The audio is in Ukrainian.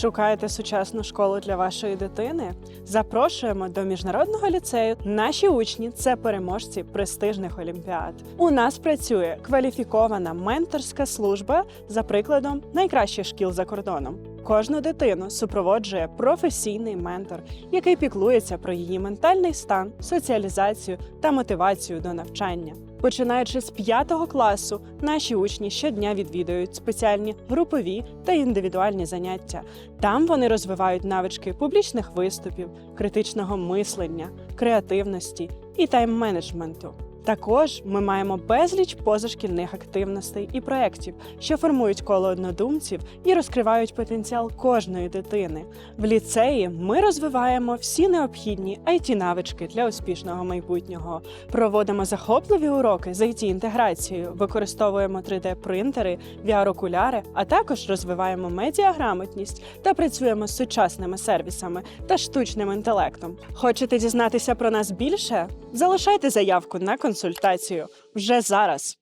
Шукаєте сучасну школу для вашої дитини? Запрошуємо до міжнародного ліцею. Наші учні це переможці престижних олімпіад. У нас працює кваліфікована менторська служба за прикладом найкращих шкіл за кордоном. Кожну дитину супроводжує професійний ментор, який піклується про її ментальний стан, соціалізацію та мотивацію до навчання. Починаючи з п'ятого класу, наші учні щодня відвідують спеціальні групові та індивідуальні заняття. Там вони розвивають навички публічних виступів, критичного мислення, креативності і тайм-менеджменту. Також ми маємо безліч позашкільних активностей і проєктів, що формують коло однодумців і розкривають потенціал кожної дитини. В ліцеї ми розвиваємо всі необхідні it навички для успішного майбутнього. Проводимо захопливі уроки з it інтеграцією, використовуємо 3D-принтери, VR-окуляри, а також розвиваємо медіаграмотність та працюємо з сучасними сервісами та штучним інтелектом. Хочете дізнатися про нас більше? Залишайте заявку на консультацію вже зараз.